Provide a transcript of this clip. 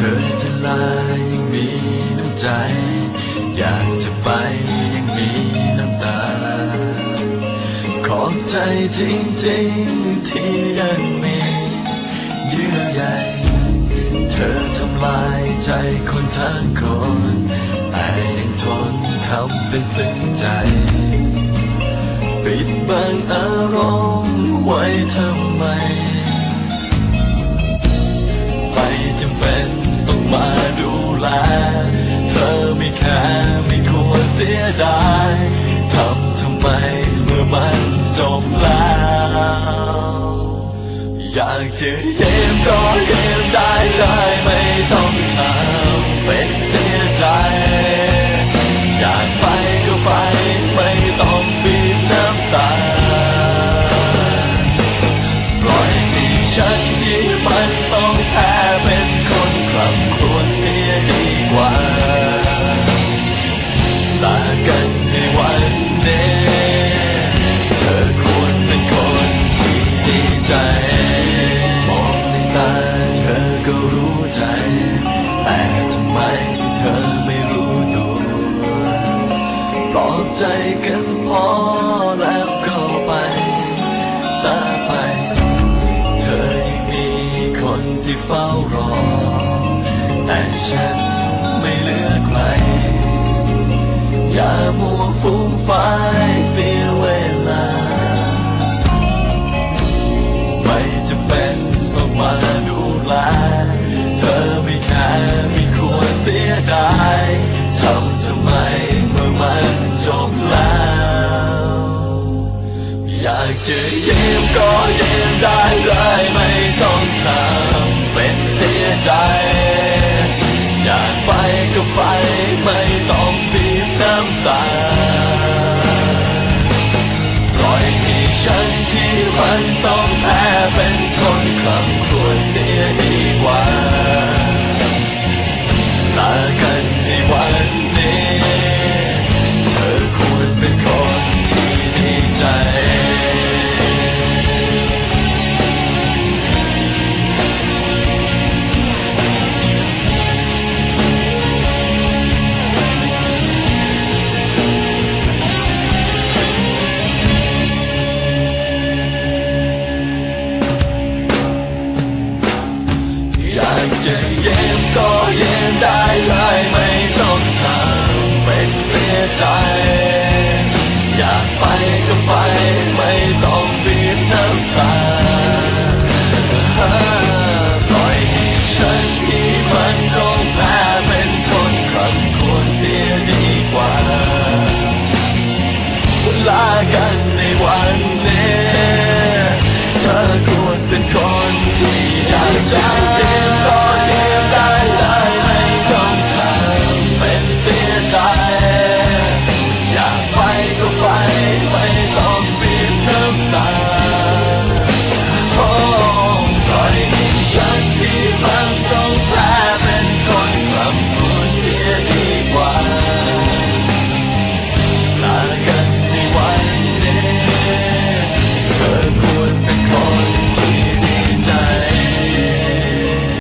ธอจะลายังมีน้ำใจ อยากจะไปยังมีน้ำตา ขอบใจจริงๆที่ยังมีเยื่อใยเธอทำลายใจคนทั้งคน แต่ยังทนทำเป็นซึ้งใจ ปิดบังอารมณ์ไว้ทำไม สียดายทำทำไมเมื่อมันจบแล้ว อยากจะเย็มก็เย็มได้เลยไม่ต้องทำ ใจกันพอแล้วเข้าไปซาไป เธอยังมีคนที่เฝ้ารอ แต่ฉันไม่เหลือใคร อย่ามัวฟุ้งฟ้ายเสียวากจะยิ้มก็ยิ้มได้เลยไม่ต้องทำเป็นเสียใจ อยากไปก็ไปไม่ต้องบีบน้ำตาปล่อยให้ฉันที่มันต้องแพ้เป็นคนคำควรเสีย Yeah.